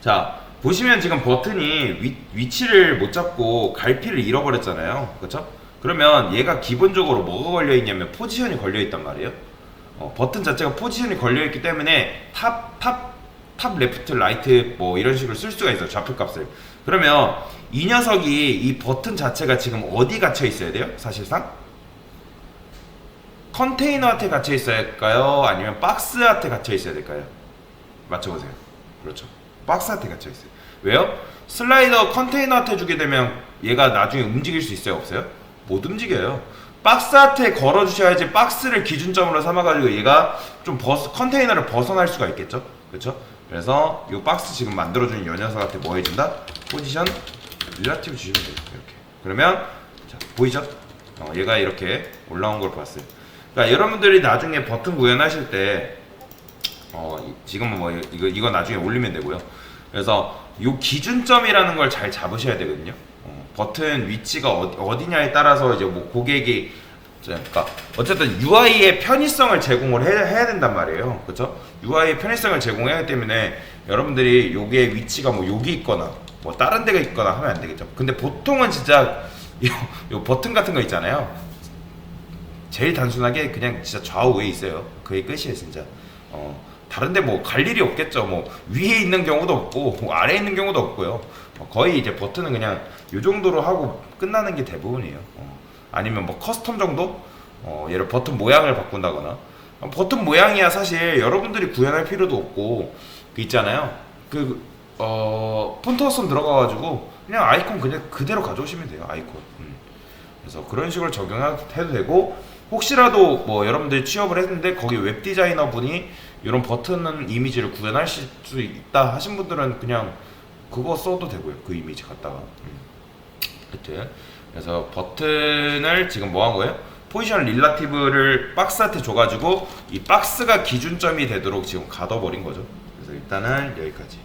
자 보시면 지금 버튼이 위, 위치를 못 잡고 갈피를 잃어버렸잖아요. 그렇죠? 그러면 얘가 기본적으로 뭐가 걸려 있냐면 포지션이 걸려 있단 말이에요. 어, 버튼 자체가 포지션이 걸려 있기 때문에 탑, 탑, 탑 레프트 라이트 뭐 이런 식으로 쓸 수가 있어요 좌표 값을. 그러면 이 녀석이 이 버튼 자체가 지금 어디 갇혀 있어야 돼요 사실상? 컨테이너한테 갇혀 있어야 할까요? 아니면 박스한테 갇혀 있어야 될까요? 맞춰보세요. 그렇죠 박스한테 갇혀 있어요. 왜요? 슬라이더 컨테이너한테 주게 되면 얘가 나중에 움직일 수 있어요? 없어요? 못 움직여요. 박스한테 걸어 주셔야지 박스를 기준점으로 삼아 가지고 얘가 좀 벗, 컨테이너를 벗어날 수가 있겠죠? 그렇죠 그래서 이 박스 지금 만들어준 이 녀석한테 뭐 해준다? 포지션 릴라티브 주시면 돼요. 이렇게. 그러면 자 보이죠? 어, 얘가 이렇게 올라온 걸 봤어요. 그러니까 여러분들이 나중에 버튼 구현하실 때 어, 이- 지금은 뭐 이거 이거 나중에 올리면 되고요. 그래서 요 기준점이라는 걸 잘 잡으셔야 되거든요. 어, 버튼 위치가 어디, 냐에 따라서 이제 뭐 고객이 자, 그러니까 어쨌든 UI의 편의성을 제공을 해야, 해야 된단 말이에요. 그렇죠? UI의 편의성을 제공해야 하기 때문에 여러분들이 요게 위치가 뭐 여기 있거나 뭐 다른 데가 있거나 하면 안 되겠죠. 근데 보통은 진짜 요, 요 버튼 같은 거 있잖아요. 제일 단순하게 그냥 진짜 좌우 에 있어요. 그게 끝이에요, 진짜. 어, 다른데 뭐 갈 일이 없겠죠. 뭐 위에 있는 경우도 없고 뭐 아래에 있는 경우도 없고요. 어, 거의 이제 버튼은 그냥 요 정도로 하고 끝나는 게 대부분이에요. 어, 아니면 뭐 커스텀 정도? 어, 예를 버튼 모양을 바꾼다거나 어, 버튼 모양이야 사실 여러분들이 구현할 필요도 없고 그 있잖아요. 그 어, 폰트워슨 들어가가지고 그냥 아이콘 그냥 그대로 가져오시면 돼요. 아이콘. 음. 그래서 그런 식으로 적용해도 되고 혹시라도 뭐 여러분들이 취업을 했는데 거기 웹 디자이너 분이 이런 버튼 이미지를 구현하실 수 있다 하신 분들은 그냥 그거 써도 되고요 그 이미지 갖다가 음. 하여튼 그래서 버튼을 지금 뭐 한 거예요? 포지션 릴라티브를 박스한테 줘가지고 이 박스가 기준점이 되도록 지금 가둬버린 거죠 그래서 일단은 여기까지